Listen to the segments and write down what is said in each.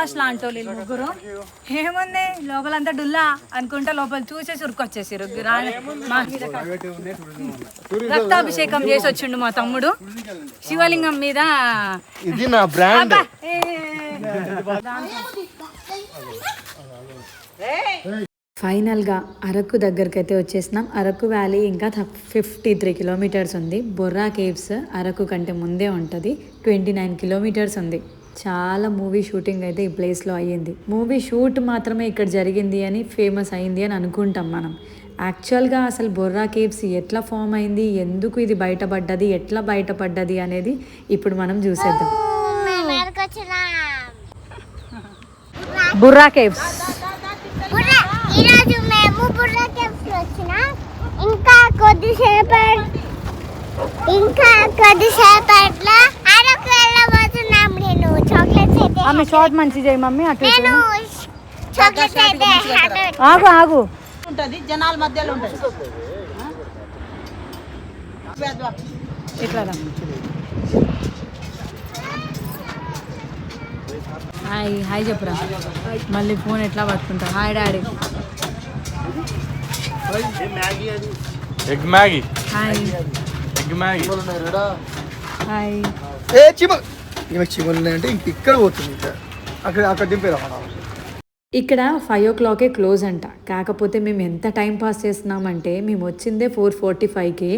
Boss లాంటి వాళ్ళు వీళ్ళు ముగ్గురు. ఏముంది? లోపలంతా డుల్లా అనుకుంటా లోపల చూసేసి ఉరుకొచ్చేసారు రక్తాభిషేకం చేసి వచ్చిండు మా తమ్ముడు. శివలింగం మీద ఇది నా బ్రాండ్. ఫైనల్గా అరకు దగ్గరికి అయితే వచ్చేసినాం. అరకు వ్యాలీ ఇంకా ఫిఫ్టీ త్రీ కిలోమీటర్స్ ఉంది. బొర్రా కేవ్స్ అరకు కంటే ముందే ఉంటుంది. ట్వంటీ నైన్ కిలోమీటర్స్ ఉంది. చాలా మూవీ షూటింగ్ అయితే ఈ ప్లేస్లో అయ్యింది. మూవీ షూట్ మాత్రమే ఇక్కడ జరిగింది అని ఫేమస్ అయింది అని అనుకుంటాం మనం. యాక్చువల్గా అసలు బొర్రా కేవ్స్ ఎట్లా ఫామ్ అయింది ఎందుకు ఇది బయటపడ్డది ఎట్లా బయటపడ్డది అనేది ఇప్పుడు మనం చూసేద్దాం. బుర్రా కేవ్స్. బుర్ర ఈరోజు మేము బుర్ర కేవ్స్ వచ్చినాం ఇంకా కొద్దిసేపు ఇంకా కొద్దిసేపట్లో అరకు వెళ్ళబోతున్నాం నేను ఆమె షార్ట్ మంచి చేయి మమ్మీ అటు ఆగు ఆగు. ఉంటది జనాల మధ్యలో ఉంటది. ఇట్లా రా. హాయ్ హాయ్ చెప్పురా. మళ్ళీ ఫోన్ ఎట్లా పట్టుకుంటా hi daddy. Egg Maggi. Hi. Egg Maggi. Hi. ఏ చీమ. ఈమె చీమలు ఉన్నాయంటే ఇంక ఇక్కడ పోతుంది ఇంకా అక్కడ అక్కడ దింపే రవాణా ఇక్కడ ఫైవ్ ఓ క్లాకే క్లోజ్ అంట. కాకపోతే మేము ఎంత టైం పాస్ చేస్తున్నామంటే మేము వచ్చిందే ఫోర్ ఫార్టీ ఫైవ్కి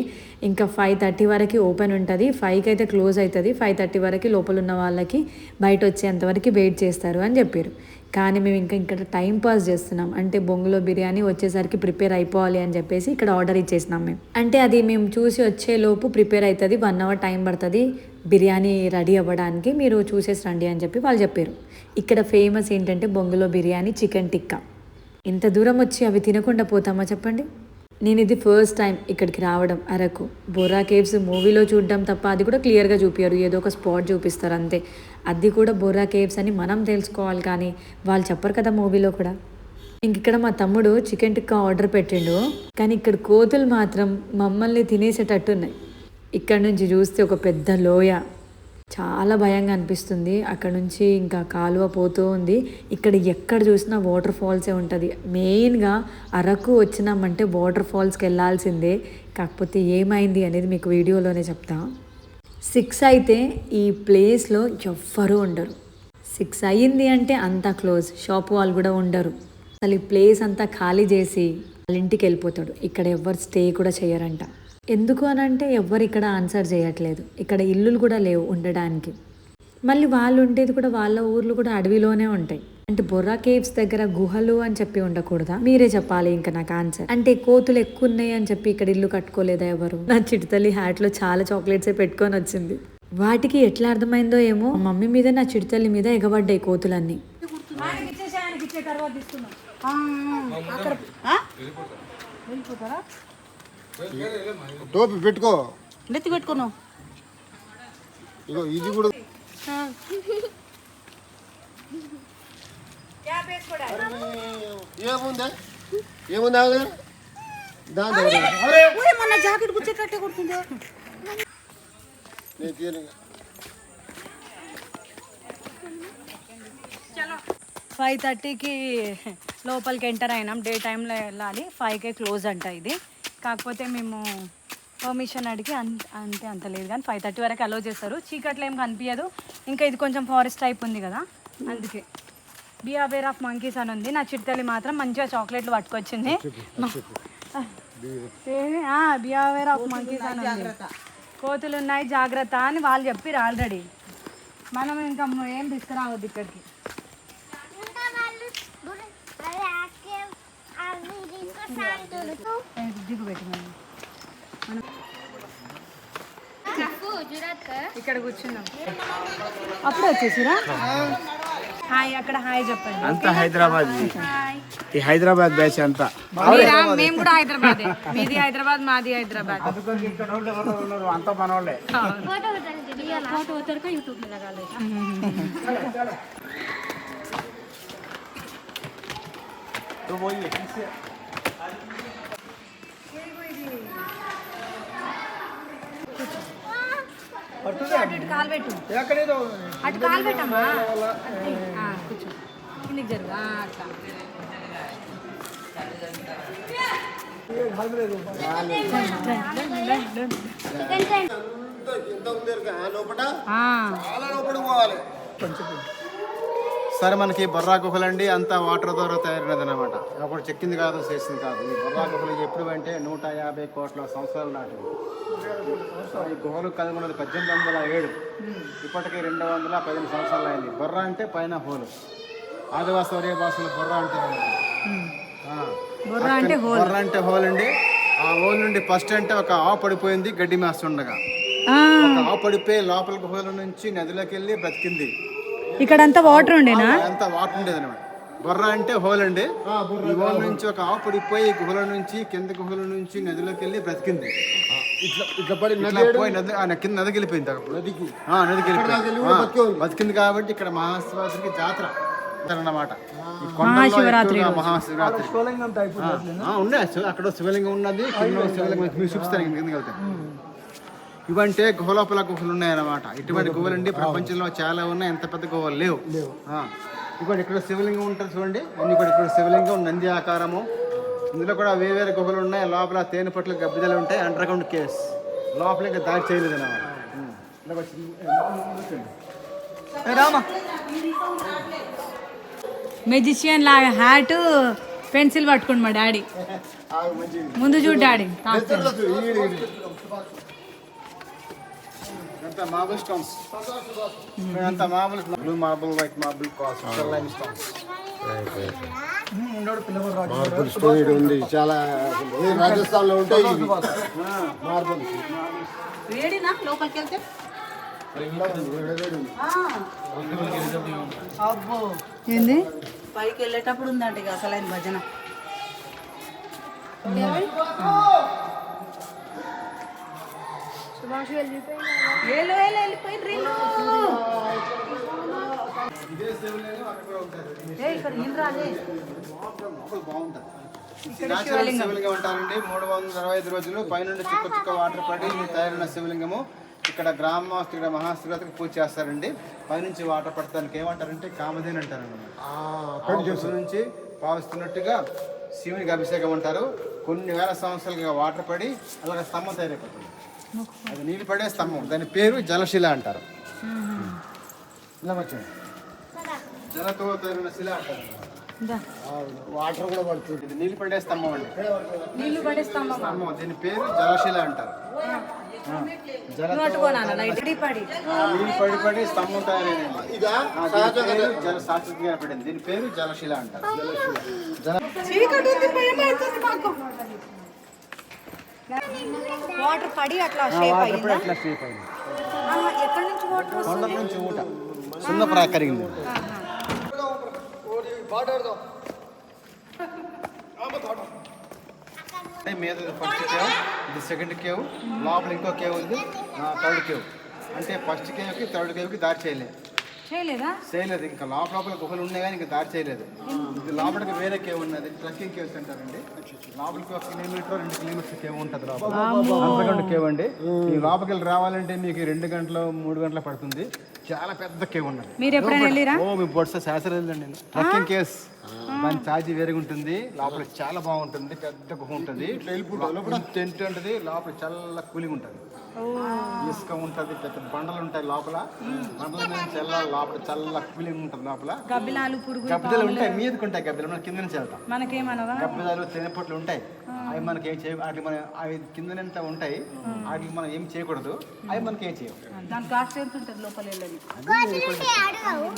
ఇంకా ఫైవ్ థర్టీ వరకు ఓపెన్ ఉంటుంది. ఫైవ్కి అయితే క్లోజ్ అవుతుంది ఫైవ్ థర్టీ వరకు లోపల ఉన్న వాళ్ళకి బయట వచ్చేంతవరకు వెయిట్ చేస్తారు అని చెప్పారు కానీ మేము ఇంకా ఇక్కడ టైం పాస్ చేస్తున్నాం. అంటే బొంగులో బిర్యానీ వచ్చేసరికి ప్రిపేర్ అయిపోవాలి అని చెప్పేసి ఇక్కడ ఆర్డర్ ఇచ్చేసినాం మేము. అంటే అది మేము చూసి వచ్చేలోపు ప్రిపేర్ అవుతుంది వన్ అవర్ టైం పడుతుంది బిర్యానీ రెడీ అవ్వడానికి మీరు చూసేసి రండి అని చెప్పి వాళ్ళు చెప్పారు. ఇక్కడ ఫేమస్ ఏంటంటే బొంగులో బిర్యానీ చికెన్ టిక్కా ఇంత దూరం వచ్చి అవి తినకుండా పోతామా చెప్పండి? నేను ఇది ఫస్ట్ టైం ఇక్కడికి రావడం అరకు. బొర్రా కేవ్స్ మూవీలో చూడడం తప్ప అది కూడా క్లియర్గా చూపించారు ఏదో ఒక స్పాట్ చూపిస్తారు అంతే. అది కూడా బొర్రా కేవ్స్ అని మనం తెలుసుకోవాలి కానీ వాళ్ళు చెప్పరు కదా మూవీలో కూడా. ఇంక ఇక్కడ మా తమ్ముడు చికెన్ టిక్కా ఆర్డర్ పెట్టిండు. కానీ ఇక్కడ కోతులు మాత్రం మమ్మల్ని తినేసేటట్టున్నాయి ఇక్కడ నుంచి చూస్తే ఒక పెద్ద లోయ. చాలా భయంగా అనిపిస్తుంది. అక్కడ నుంచి ఇంకా కాలువ పోతూ ఉంది. ఇక్కడ ఎక్కడ చూసినా వాటర్ ఫాల్సే ఉంటుంది. మెయిన్గా అరకు వచ్చినామంటే వాటర్ ఫాల్స్కి వెళ్ళాల్సిందే. కాకపోతే ఏమైంది అనేది మీకు వీడియోలోనే చెప్తాను సిక్స్ అయితే ఈ ప్లేస్లో ఎవ్వరూ ఉండరు. సిక్స్ అయ్యింది అంటే అంతా క్లోజ్ షాప్ వాళ్ళు కూడా ఉండరు. అసలు ఈ ప్లేస్ అంతా ఖాళీ చేసి వాళ్ళ ఇంటికి వెళ్ళిపోతాడు. ఇక్కడ ఎవ్వరు స్టే కూడా చేయరంట. ఎందుకు అని అంటే ఎవ్వరు ఇక్కడ ఆన్సర్ చేయట్లేదు. ఇక్కడ ఇల్లులు కూడా లేవు ఉండడానికి. మళ్ళీ వాళ్ళు ఉండేది కూడా వాళ్ళ ఊర్లు కూడా అడవిలోనే ఉంటాయి. అంటే బొర్రా కేవ్స్ దగ్గర గుహలు అని చెప్పి ఉండకూడదా? మీరే చెప్పాలి ఇంకా నాకు ఆన్సర్ అంటే కోతులు ఎక్కువ ఉన్నాయి అని చెప్పి ఇక్కడ ఇల్లు కట్టుకోలేదా ఎవరు? నా చిడతల్లి హ్యాట్లో చాలా చాక్లెట్స్ పెట్టుకొని వచ్చింది. వాటికి ఎట్లా అర్థమైందో ఏమో? మమ్మీ మీద నా చిడతల్లి మీద ఎగబడ్డాయి కోతులన్నీ. టోపీ పెట్టుకో. నెత్తి పెట్టుకున్నావు. ఇగో ఇది కూడా. ఏముందా? ఏముందా దాని దగ్గర అరే మొన్న జాకెట్ గుచ్చేటట్టే కొడుతుందో? నేను తీయను. ఫైవ్ థర్టీకి లోపలికి ఎంటర్ అయినాం. డే టైంలో వెళ్ళాలి. ఫైవ్కే క్లోజ్ అంట ఇది. కాకపోతే మేము పర్మిషన్ అడిగి అంత అంతే అంత లేదు కానీ ఫైవ్ థర్టీ వరకు అలో చేస్తారు. చీకట్లో ఏం కనిపించదు ఇంకా ఇది కొంచెం ఫారెస్ట్ టైప్ ఉంది కదా. అందుకే. బీ అవేర్ ఆఫ్ మంకీస్ అని ఉంది. నా చిట్టలి మాత్రం మంచిగా చాక్లెట్లు పట్టుకొచ్చింది. బీ అవేర్ ఆఫ్ మంకీస్ అని ఉంది. కోతులు ఉన్నాయి జాగ్రత్త అని వాళ్ళు చెప్పిరు ఆల్రెడీ. మనం ఇంకా ఏం తీసుకురావద్దు ఇక్కడికి. దిగు పెట్టినాను ఇక్కడ కూర్చున్నాం. అప్పుడు వచ్చేసిరా? హాయ్ అక్కడ హాయ్ చెప్పండి. అంతా హైదరాబాద్ ఈ హైదరాబాద్ బ్యాచ్ అంతా. మీరా? మేము కూడా హైదరాబాద్. మీది హైదరాబాద్ మాది హైదరాబాద్. అంతా మనోళ్ళే పడుతుంది? అటు ఇటు కాలు పెట్టు. ఎక్కడేదో అటు కాలు పెట్టమ్మా. ఆ, కూర్చో. కిందికి జరుగు. ఆ, అట్లా ఆ, సరే మనకి బొర్రా గుహలండి అంతా వాటర్ ద్వారా తయారైనది అనమాట అప్పుడు చెక్కింది కాదు చేసింది కాదు. ఈ బొర్రా గుహలు ఎప్పుడు అంటే నూట యాభై కోట్ల సంవత్సరాల నాటివి. ఈ గుహలు కనుగొన్నది పద్దెనిమిది వందల ఏడు. ఇప్పటికి రెండు వందల పదిహేను సంవత్సరాలు అయింది. బొర్ర అంటే పైన హోలు. ఆదివాసి ఒరే భాషలో బొర్ర అంటారు. ఆ. బొర్ర అంటే బొర్ర అంటే హోల్ అండి ఆ హోల్ నుండి ఫస్ట్ అంటే ఒక ఆవు పడిపోయింది గడ్డి మేస్తుండగా. ఆ, ఒక ఆవు పడిపోయి లోపల గుహల నుంచి నదిలోకి వెళ్ళి బ్రతికింది. ఇక్కడంతా వాటర్ ఉండేనా? అంతా వాటర్ ఉండేది అనమాట బొర్ర అంటే హోల్ అండి ఈ హోల్ నుంచి ఒక ఆవు పడిపోయి గుహల నుంచి కింద గుహల నుంచి నదిలోకి వెళ్ళి బ్రతికింది ఇట్లా ఇట్లా పడి ఇట్లా పోయి నది ఆ, కింద నదికి. వెళ్ళిపోయింది అక్కడ నదికి నదికి వెళ్ళిపోయింది బతికింది కాబట్టి ఇక్కడ మహాశివరాత్రికి జాతర అన్నమాట మహాశివరాత్రి శివలింగం టైప్ ఆ, ఉన్నాయి అక్కడ శివలింగం ఉన్నది కింద శివలింగం మీకు చూపిస్తాను కిందకి ఇవంటే గుహలోపల గుహలు ఉన్నాయన్నమాట. ఇటువంటి గుహలు. అండి ప్రపంచంలో చాలా ఉన్నాయి. ఎంత పెద్ద గుహలు లేవు. ఆ, ఇదిగోండి ఇక్కడ శివలింగం ఉంటుంది చూడండి. అన్ని కూడా ఇక్కడ శివలింగం నంది ఆకారము. ఇందులో కూడా వేరే వేరే గుహలు ఉన్నాయి. లోపల తేనె పట్ల గబ్బిదలు ఉంటాయి. అండర్ గ్రౌండ్ కేవ్స్ లోపల ఇంకా దాడి చేయలేదు అన్నమాట మెజిషియన్ లాగా హ్యాట్ పెన్సిల్ పట్టుకోండి మా డాడీ. ముందు చూడు daddy. Marble stones marble blue marble white marble cast limestones marble stone ఉంది. చాలా రాజస్థాన్లో ఉంటాయి మార్బుల్ వేడినా? లోపలికి వెళ్తే? అబ్బో. ఏంది? పైకి వెళ్ళేటప్పుడు ఉందంట ఇక అసలైన భజన. ఏళ్ళు ఏళ్ళు వెళ్ళిపోయిండ్రు వీళ్ళు. ఏ, ఇక్కడ నీళ్ళు రాలే బాగుంటుంది న్యాచురల్ శివలింగం. అంటారండి. మూడు వందల అరవై ఐదు రోజులు పైనుండి చుక్క చుక్క వాటర్ పడి తయారైన శివలింగము. ఇక్కడ గ్రామస్తుడు ఇక్కడ మహాశివరాత్రికి పూజ చేస్తారండి. పైనుంచి వాటర్ పడతానికి ఏమంటారంటే కామధేని అంటారు అన్నమాట నుంచి పావిస్తున్నట్టుగా శివునికి అభిషేకం అంటారు. కొన్ని వేల సంవత్సరాలుగా వాటర్ పడి అలాగే స్తంభం తయారైపోతుంది. అది నీళ్ళు పడే స్తంభం. దాని పేరు జలశిల అంటారు. ఇలా జలతో తయారైన శిల అంటారు. దా. వాటర్ కూడా పడుతుంది. నీళ్ళు పడే స్తంభం అండి. నీళ్ళు పడేస్తామా స్తంభం. దీని పేరు జలశిల అంటారు. పడి. నీళ్ళు పడి పడి స్తంభం తయారైంది. పడింది దీని పేరు జలశిల అంటారు. జల చీకటి ఉంది భయం అవుతుంది మాకు వాటర్ పడి అట్లా షేప్ పడి అట్లా షేప్ అయింది. ఎక్కడి నుంచి వాటర్ కొండల నుంచి ఊట. సున్న కరిగింది. అంటే మీద ఫస్ట్ కేవ్ ఇది సెకండ్ కేవ్ లోపల ఇంకో కేవ్ ఉంది థర్డ్ కేవ్ అంటే ఫస్ట్ కేవ్కి థర్డ్ కేవ్కి దారి చేయలేదు. చేయలేదా? చేయలేదు. ఇంకా లోపల లోపల గుహలు ఉన్నాయి కానీ ఇంకా దారి చేయలేదు. ఇది లోపలికి వేరే కేవ్ ఉన్నది. ట్రెక్కింగ్ కేవ్స్ అంటారండి లోపలికి ఒక కిలోమీటర్ రెండు కిలోమీటర్స్ కేవ్ ఉంటుంది లోపల. అంతకంటే కేవ్ అండి. ఈ లోపలికి వెళ్ళి రావాలంటే మీకు రెండు గంటలు మూడు గంటలు పడుతుంది. చాలా పెద్ద కేవ్ ఉన్నది. మీరు ఎప్పుడైనా వెళ్ళిరా? ఓ మీ బొట్స శాస్త్రం వెళ్ళండి నేను ట్రెక్కింగ్ కేవ్స్ దాని ఛార్జీ వేరేగా ఉంటుంది. లోపల చాలా బాగుంటుంది. పెద్ద గుహ ఉంటుంది. లోపల. టెంట్ ఉంటుంది. లోపల చల్ల కూలింగ్ ఉంటుంది. ఇసుక ఉంటుంది పెద్ద బండలు ఉంటాయి లోపల. బండల మీద చల్ల లోపల చల్ల కూలింగ్ ఉంటుంది లోపల. గబ్బిలాలు పురుగు గబ్బిదలు ఉంటాయి మీదకి ఉంటాయి గబ్బిదలు మనం కింద నుంచి వెళ్తాం మనకేమనవా? గబ్బిదాలు తేనెపొట్లు ఉంటాయి. అవి మనకి ఏం చేయ వాటికి మనం అవి కిందనంతా ఉంటాయి. వాటికి మనం ఏం చేయకూడదు. అవి మనకి ఏం చేయవు. దాని కాస్ట్ ఎంత ఉంటుంది లోపల వెళ్ళని.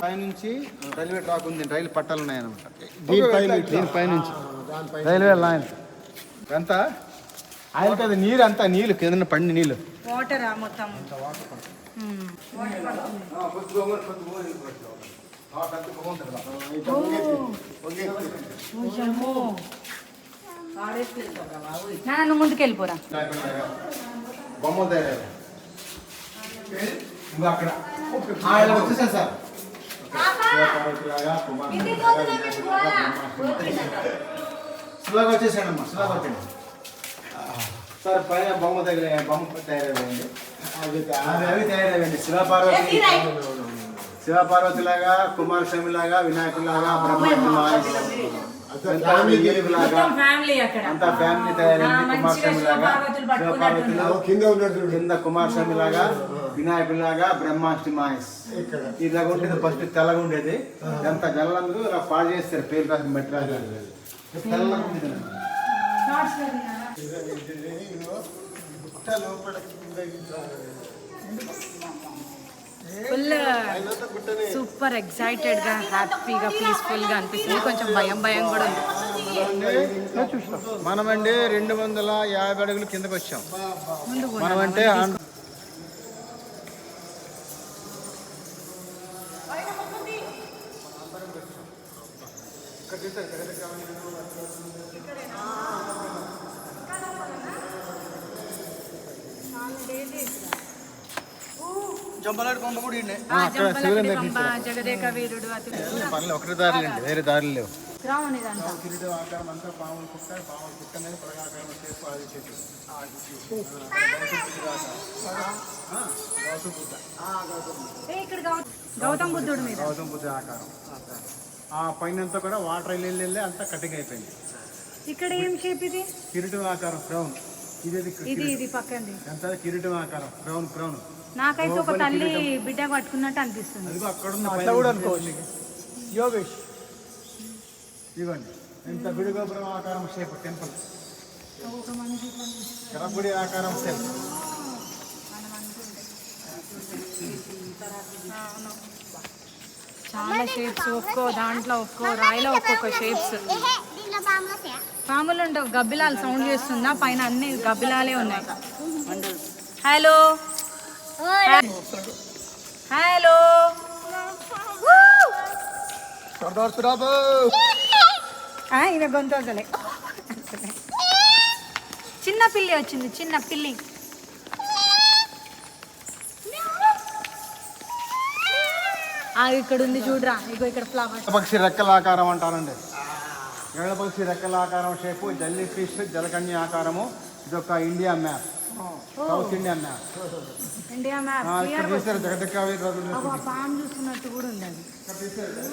పైనుంచి రైల్వే ట్రాక్ ఉంది. రైలు పట్టాలు ఉన్నాయి అనమాట దీనిపైనుంచి రైల్వే లైన్. ఎంత? ఆయన కదా నీరు అంతా నీళ్ళు కింద పండి నీళ్ళు. వాటరా మొత్తం. ఉమ్. కొంచెము. నాన్న నువ్వు ముందుకు వెళ్ళిపోరా. ఆ, స్లోగా వచ్చేసాడమ్మా స్లోగా వచ్చాడు సార్ పైన బొమ్మ తగిలే బొమ్మ తయారయ్యండి అవి అవి తయారయ్యండి శివపార్వతి శివపార్వతి లాగా కుమారస్వామి లాగా వినాయకుడు లాగా లాగా ఫ్యామిలీ అక్కడ. అంతా ఫ్యామిలీ తయారైంది. కుమారస్వామి లాగా శివపార్వతులు ఓ కింద. కింద కుమారస్వామి లాగా వినాయకుడు లాగా బ్రహ్మాష్టి మాయస్. ఇలాగ ఉండేది ఫస్ట్ తెల్లగా ఉండేది. ఎంత జల్లందు ఇలా పాడు చేస్తారు పేరు కాసిన బట్టి రాజు తెల్లగా ఉండేది ఫుల్ సూపర్ ఎక్సైటెడ్గా హ్యాపీగా పీస్ఫుల్గా అనిపిస్తుంది. కొంచెం భయం భయం కూడా ఉంది. మనమండి రెండు వందల యాభై అడుగులు కిందకి వచ్చాం. మనమంటే ఆంధ్ర- జంబలాడి కొండ కూడా ఈయనే. ఆ, అక్కడ జంపలకడి శివలింగం పంప, జగదేక వీరుడు పనులు ఒకటి దారులు అండి వేరే దారులు లేవు. గౌతమ్ బుద్ధుడు మీద. గౌతమ బుద్ధ ఆకారం. ఆ పైన కూడా వాటర్ వెళ్ళి వెళ్ళి అంతా కట్టింగ్ అయిపోయింది. ఇక్కడ ఏం షేప్ ఇది? కిరీటం ఆకారం క్రౌన్. ఇది ఇది ఇది పక్కంది ఎంత కిరీటం ఆకారం? Crown crown. నాకైతే ఒక తల్లి బిడ్డ పట్టుకున్నట్టు అనిపిస్తుంది. అదిగో అక్కడ ఉన్న అట్లా కూడా అనుకోవచ్చు. యోగేష్. ఇదిగోండి ఇంత గుడి గోపురం ఆకారం షేప్ టెంపుల్. గర్భగుడి ఆకారం షేప్ చాలా షేప్స్ ఒక్కో దాంట్లో ఒక్కో రాయిలో ఒక్కొక్క షేప్స్ పాములు ఉండవు గబ్బిలాలు సౌండ్ చేస్తుందా? పైన అన్ని గబ్బిలాలే ఉన్నాయి. హలో హలో సర్దార్ సురాబు ఈయన గొంతు అసలే చిన్న పిల్లి వచ్చింది చిన్న పిల్లి. ఆ, ఇక్కడ ఉంది చూడరా. ఇగో ఇక్కడ ఫ్లవర్స్ పక్షి రెక్కల ఆకారం అంటారండి. ఏళ్ళ పక్షి రెక్కల ఆకారం షేపు జల్లీ ఫిష్ జలకన్య ఆకారము. ఇది ఒక India map. South India map. India map. పాము చూస్తున్నట్టు కూడా ఉంది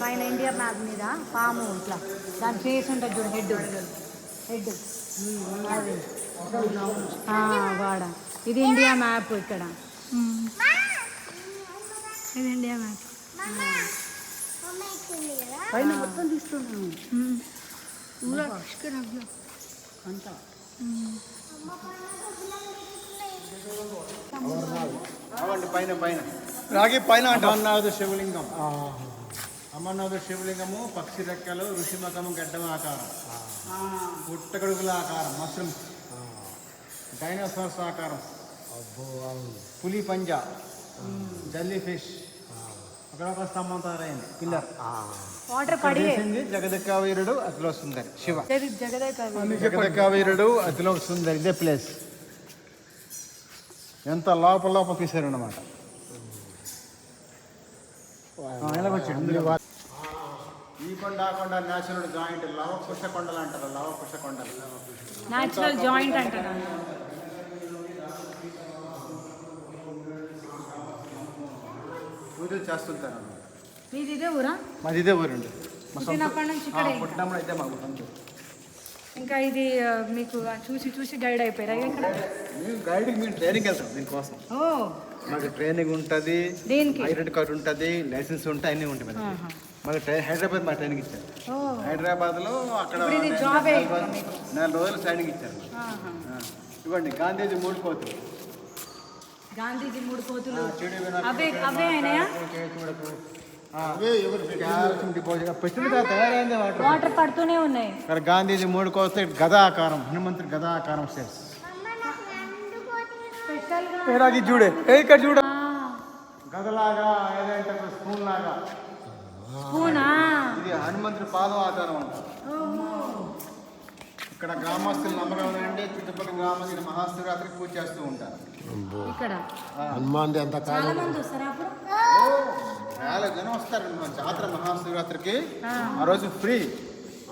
పైన ఇండియా మ్యాప్ మీద పాము ఇట్లా. దాని ఫేస్ ఉంటుంది చూడు హెడ్ హెడ్ వాడ. ఇది ఇండియా మ్యాప్ ఇక్కడ. ఇది ఇండియా మ్యాప్? పైన మొత్తం అవండి పైన పైన రాగి పైన అంట అమర్నాథ్ శివలింగం అమర్నాథ్ శివలింగము పక్షి రెక్కలు ఋషిమకము గడ్డం ఆకారం. పుట్టగడుగుల ఆకారం మష్రూమ్స్ డైనోసార్స్ ఆకారం. పులి పంజా. జల్లీ ఫిష్ అక్కడ ఒక స్తంభం తయారైంది. పిల్లర్ వాటర్ పడి. జగదక్క వీరుడు అతిలో సుందరి శివ జగదక్క వీరుడు అతిలో సుందరి ఇదే ప్లేస్. ఎంత లోపల లోపల తీశారు అనమాట ఈ కొండ ఆ కొండ నేచురల్ జాయింట్ లవ కుష కొండలు అంటారు. లవ కుష కొండలు. న్యాచురల్ జాయింట్ అంటారు. పూజలు చేస్తుంటారు మీది ఇదే ఊరా? మాది ఇదే ఊరండి మా సొంత పుట్టినప్పటి నుంచి ఇక్కడే పుట్టినప్పుడు అయితే మాకు ఇంకా ఇది ఆ, మీకు చూసి చూసి గైడ్ అయిపోయారా? ఇక్కడ మేము గైడ్కి మేము ట్రైనింగ్ వెళ్తాం దీనికోసం. ఓ. మాకు ట్రైనింగ్ ఉంటుంది దేనికి? ఐడెంటి కార్డు ఉంటుంది లైసెన్స్ ఉంటాయి అన్నీ ఉంటాయి మనకి. ఆహా. మాకు ట్రై- హైదరాబాద్ మా ట్రైనింగ్ ఇచ్చారు. ఓ. హైదరాబాద్లో అక్కడ ఇప్పుడు ఇది నెల- జాబే నెల రోజులు- నెల రోజులు ట్రైనింగ్ ఇచ్చారు. ఆహా. ఆ. ఇవ్వండి గాంధీజీ మూడు కోతులు గాంధీజీ మూడు కోతులు. చెడు వినాయకుడు, అవే అవే అయినాయా? కేతువులకు, ఆ, క్యాల్షియం డిపాజిట్ పెట్టిన తయారైంది వాటర్. వాటర్ పడుతూనే ఉన్నాయి. ఇక్కడ గాంధీజీ మూడు కోతులు గదా ఆకారం హనుమంతుడి గదా ఆకారం స్టేట్స్ స్పెషల్గా ఏ రాగి చూడే ఏ ఇక్కడ చూడ. గదలాగా ఏదంటే స్పూన్ లాగా. పూనా ఇది హనుమంతుడి పాదం ఆకారం అంటారు. ఇక్కడ గ్రామస్తులు నమ్మకం ఏంటంటే చుట్టుపక్కల గ్రామస్తులు మహాశివరాత్రికి పూజ చేస్తూ ఉంటారు. ఇక్కడ. హనుమాన్ అంత చాలా మంది వస్తారా అప్పుడు. వేల జనం వస్తారు. జాతర మహాశివరాత్రికి. ఆ. రోజు ఫ్రీ.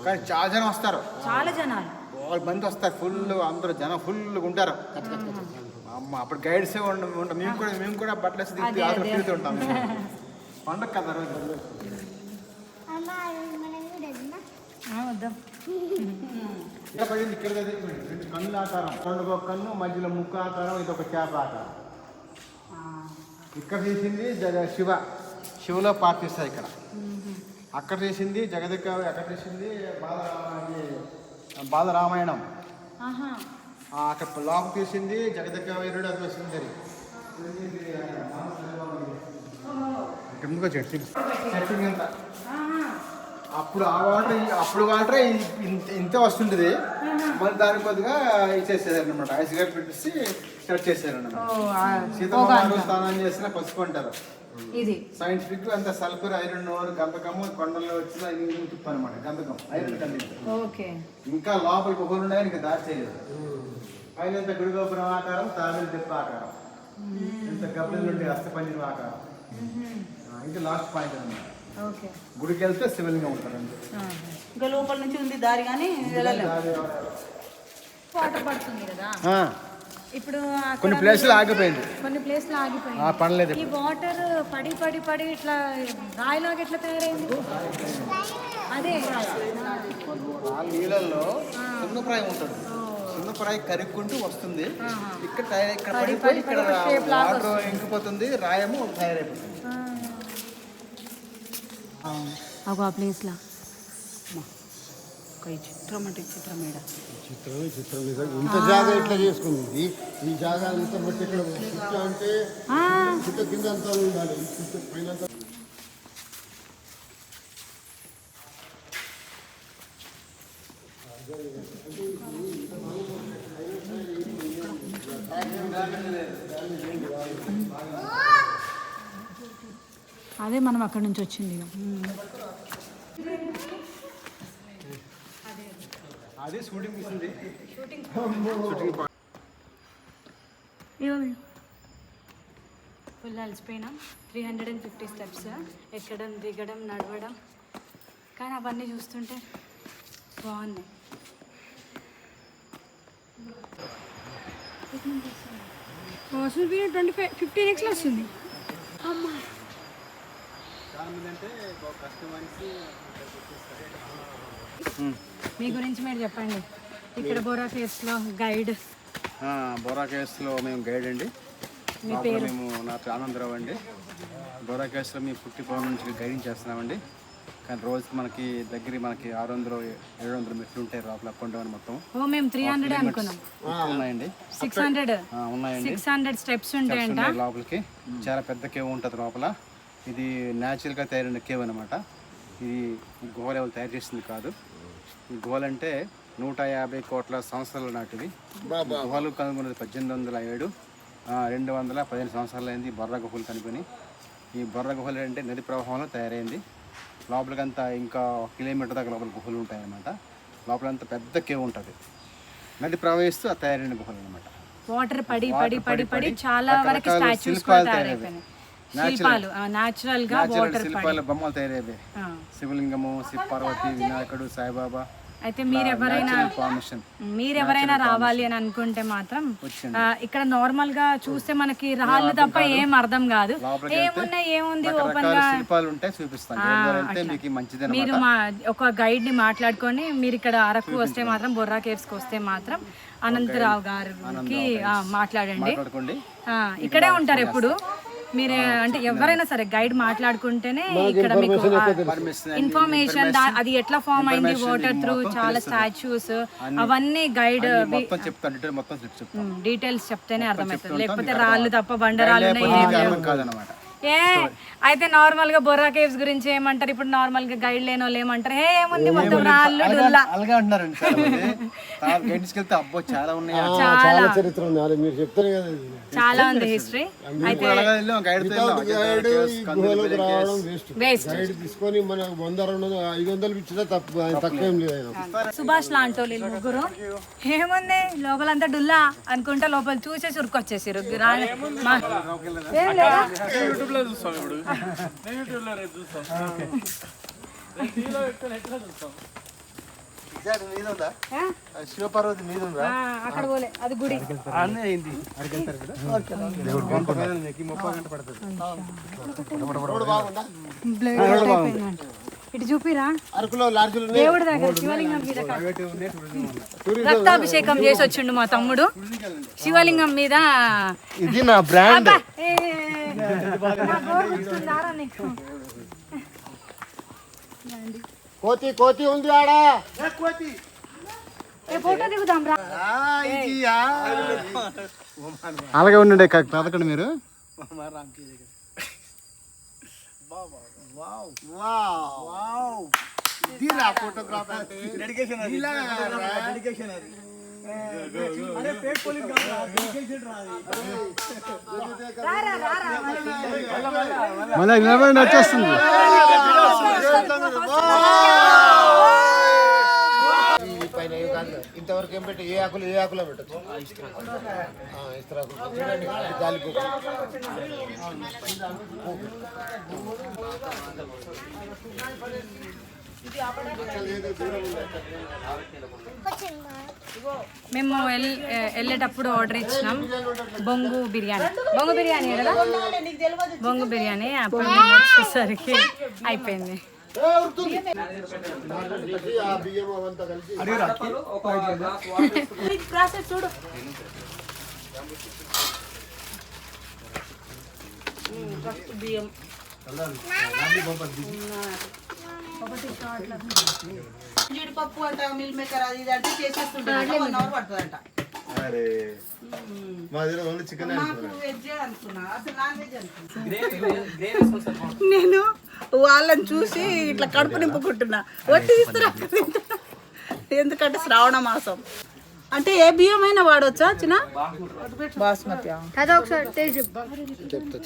కానీ చాలా జనం వస్తారు. చాలా జనాలు. వాళ్ళు మంది వస్తారు. ఫుల్ అందరూ జనం ఫుల్గా ఉంటారు. అమ్మ అప్పుడు గైడ్స్ ఉంటాం మేము కూడా మేము కూడా బట్టలు వేసి దిగుతూ ఆటలు తిరుగుతూ ఉంటాం. పండగ కదా రోజు. అమ్మ మనం కూడా ఆ, వద్దాం. ఇక్కడ పడింది ఇక్కడ. రెండు కన్నుల ఆకారం. రెండు ఒక కన్ను మధ్యలో ముక్కు ఆకారం ఇది ఒక చేప ఆకారం. ఇక్కడ తీసింది జగ శివ. శివలో పార్ట్ ఇస్తారు ఇక్కడ. అక్కడ తీసింది జగదిక అక్కడ తీసింది బాలరామ బాలరామాయణం. ఆహా. ఆ, అక్కడ లోపల తీసింది జగదిక వీరుడు అది సుందరి. ఇక్కడ ముందుకు వచ్చాడు? సెట్టింగ్ అంతా అప్పుడు ఆ వాటర్ అప్పుడు వాటర్ ఇంత వస్తుంటుంది. మరి దాని కొద్దిగా ఇచ్చేసేసారు అనమాట ఐస్ గడ్డ పెట్టేసి సెట్ చేశారు ఓ, అనమాట ఆ, సీతమ్మ స్నానం చేసిన పసుపు అంటారు. ఇది. సైంటిఫిక్ అంత సల్ఫర్ ఐరన్ ఓర్ గంధకము కొండల్లో వచ్చిన తుప్పు అనమాట గంధకం ఐరన్ కండిషన్ ఓకే. ఇంకా లోపల గుహలు ఉన్నాయని ఇంకా దారి చేయలేదు. పైన ఇంత గుడి గోపురం ఆకారం తాబేలు తిప్ప ఆకారం. ఇంత గబ్బలు నుండి అస్తపంజరం ఆకారం. ఇంకా లాస్ట్ పాయింట్ అనమాట గుడికి వెళ్తే శివలింగం ఉంటారండి ఇంకా లోపల నుంచి ఉంది దారి కానీ వెళ్ళలేము. వాటర్ పడుతుంది కదా. ఆ, ఇప్పుడు కొన్ని ప్లేసులు ఆగిపోయింది. కొన్ని ప్లేస్లు ఆగిపోయింది. ఆ, పడలేదు. ఈ వాటర్ పడి పడి పడి ఇట్లా రాయిలాగా ఎట్లా తయారైంది? అదే. ఆ నీళ్ళల్లో సున్నప్రాయం ఉంటుంది. సున్నప్రాయం కరుక్కుంటూ వస్తుంది. ఇక్కడ తయారై- ఇక్కడ పడిపోయి ఇక్కడ వాటర్ ఇంకిపోతుంది రాయము తయారైపోతుంది. అగో ఆ ప్లేస్లో. ఒక చిత్రం అంటే చిత్రం మేడ చిత్రం చిత్రం నిజంగా ఇంత జాగా ఇట్లా చేసుకుంది. ఈ జాగా అంతా బట్టి ఇక్కడ చుట్టూ అంటే చుట్టూ కింద అంతా ఉండాలి. పైన అంతా అదే మనం అక్కడ నుంచి వచ్చింది full అలసిపోయినాం. Three hundred and fifty steps ఎక్కడం దిగడం నడవడం. కానీ అవన్నీ చూస్తుంటే బాగున్నాయి ట్వంటీ ఫైవ్ ఫిఫ్టీ నెక్స్ట్లో వస్తుంది. మీ గురించి మీరు చెప్పండి. ఇక్కడ బోరా కేవ్స్లో గైడ్. బోరా కేవ్స్లో మేము గైడ్ అండి. మీ లోపల పేరు? మేము నా పేరు ఆనందరావు అండి. బోరా కేవ్స్లో మేము ఫిఫ్టీ పవర్ నుంచి గైడింగ్ చేస్తున్నామండి. కానీ రోజుకి మనకి దగ్గర మనకి ఆరు వందలు ఏడు వందల మెట్లు ఉంటాయి లోపల అప్ అండ్ డౌన్ మొత్తం. ఓ మేము త్రీ హండ్రెడ్ అనుకున్నాం. ఉన్నాయండి. సిక్స్ హండ్రెడ్ ఆ, ఉన్నాయండి. సిక్స్ హండ్రెడ్ స్టెప్స్ ఉంటాయంట. ఉన్నాయి లోపలికి. చాలా పెద్ద కేవ్ ఉంటుంది లోపల. ఇది న్యాచురల్గా తయారైన కేవ్ అనమాట ఇది ఈ గుహలు ఎవరు తయారు చేసింది కాదు. ఈ గుహలు అంటే నూట యాభై కోట్ల సంవత్సరాల నాటివి ఈ గుహలు కనుగొన్నది పద్దెనిమిది వందల ఏడు ఆ, రెండు వందల పదిహేను సంవత్సరాలైంది బొర్ర గుహలు కనుకొని ఈ బొర్ర గుహలు అంటే నది ప్రవాహంలో తయారైంది. లోపలికంతా ఇంకా ఒక కిలోమీటర్ దాకా లోపల గుహలు ఉంటాయన్నమాట. లోపలంతా పెద్ద కేవ్ ఉంటుంది. నది ప్రవహిస్తూ ఆ తయారైన గుహలు అనమాట వాటర్ పడి పడి పడి పడి చాలా వరకు స్టాచ్యూస్. తయారైపోయినాయి శిల్పాలు నాచురల్గా వాటర్ శిల్పాల బొమ్మలు. శివలింగము శివ పార్వతి వినాయకుడు సాయిబాబా. అయితే మీరు ఎవరైనా ఫార్మేషన్ మీరు ఎవరైనా రావాలి అని అనుకుంటే మాత్రం ఇక్కడ నార్మల్గా చూస్తే మనకి రాళ్ళు తప్ప ఏం అర్థం కాదు. ఏమున్నా ఏముంది ఓపెన్గా మీరు మా ఒక గైడ్ని మాట్లాడుకొని మీరు ఇక్కడ అరకు వస్తే మాత్రం బొర్రా కేవ్స్కి వస్తే మాత్రం అనంతరావు గారికి మాట్లాడండి. మాట్లాడుకోండి. ఆ, ఇక్కడే ఉంటారు. ఎప్పుడు? మీరు అంటే ఎవరైనా సరే గైడ్ మాట్లాడుకుంటేనే ఇక్కడ మీకు ఇన్ఫర్మేషన్ అది ఎట్లా ఫామ్ అయింది వాటర్ త్రూ చాలా స్టాచ్యూస్ అవన్నీ గైడ్ డీటెయిల్స్ చెప్తేనే అర్థమవుతుంది. లేకపోతే రాళ్ళు తప్ప బండరాళ్ళు ఏం ఏ అయితే నార్మల్గా బొర్రా కేవ్స్ గురించి ఏమంటారు? ఇప్పుడు నార్మల్గా గైడ్ లేని వాళ్ళు ఏమంటారు? హే ఏముంది మొత్తం రాళ్ళు డుల్లా అలాగే అంటున్నారండి చాలా మంది. గైడ్స్కి వెళ్తే అబ్బో చాలా ఉన్నాయి. చాలా. చరిత్ర ఉంది. అదే మీరు చెప్తారు కదా ఇది. చాలా ఉంది హిస్టరీ అయితే వేస్ట్ తీసుకొని మన వంద రెండు ఐదు వందలు ఇచ్చినా తప్పు ఆయన తక్కువ ఏం లేదు సుభాష్ లాంటి ముగ్గురు. ఏముంది? లోపలంతా డుల్లా అనుకుంటా లోపల చూసేసి ఉరుకొచ్చేసారు రా- మా- ఏం లేదా? మీద ఉందా ఆ? శివపార్వతి మీద ఉందా ఆ, అక్కడ పోలే. అది గుడి. అన్నీ అయింది. ముప్పై గంట పడుతుంది. బ్లడ్ అయిపోయిందంట. ఇటు చూపిరా? అరకులో దేవుడి దగ్గర శివలింగం మీద. రక్తాభిషేకం చేసి వచ్చిండు మా తమ్ముడు. శివలింగం మీద. ఇది నా బ్రాండ్. కోతి కోతి ఉంది ఆడ? ఏ ఫోటో దిగుదాం రా. అలాగే ఉండండి కదకండి మీరు. ఫోటోగ్రాఫ్ అంటే. డెడికేషన్ అది. డెడికేషన్ అది. అరే ఫేక్ పోలీస్ మళ్ళీ నిలబడి వచ్చేస్తుంది ఈ పైన ఏ కాదు ఇంతవరకు ఏం పెట్టి ఏ ఆకులు ఏ ఆకులో పెట్టచ్చు ఇస్తరాకులు చూడండి. మేము వెళ్- వెళ్ళేటప్పుడు ఆర్డర్ ఇచ్చినాం. బొంగు బిర్యానీ. బొంగు బిర్యానీ కదా? బొంగు బిర్యానీ అప్పుడు వచ్చేసరికి అయిపోయింది. చూడు ఫస్ట్ బియ్యం జీడిపప్పు అంట మిల్ మేకర్ అది ఇది అంటే చేసేస్తుంటారు. వన్ అవర్ పడుతుందంట. అరే. చికెన్ నాన్ వాళ్ళని చూసి ఇట్లా కడుపు నింపుకుంటున్నా వట్టి ఇస్తున్నా ఎందుకంటే శ్రావణ మాసం. అంటే ఏ బియ్యం అయినా వాడొచ్చా చిన్న? బాస్మతి కదా ఒకసారి.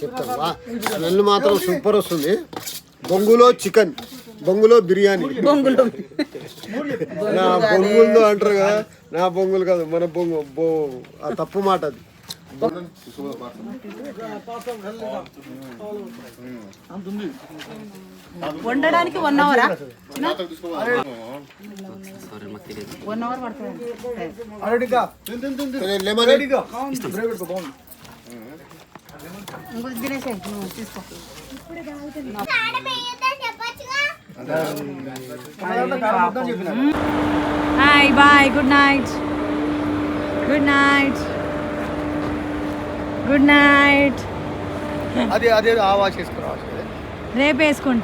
చెప్తా. స్మెల్ మాత్రం సూపర్ వస్తుంది. బొంగులో చికెన్ బొంగులో బిర్యానీ. బొంగులు నా బొంగులు అంటారు కదా నా బొంగులు కాదు మన బొంగు బో ఆ తప్పు మాట అది. వండడానికి వన్ అవరా వన్ అవర్ పడుతుంది. తీసుకో. Hi bye good night. Good night. Good night. అదే అదే ఆ వాష్ రేపు వేసుకుంటా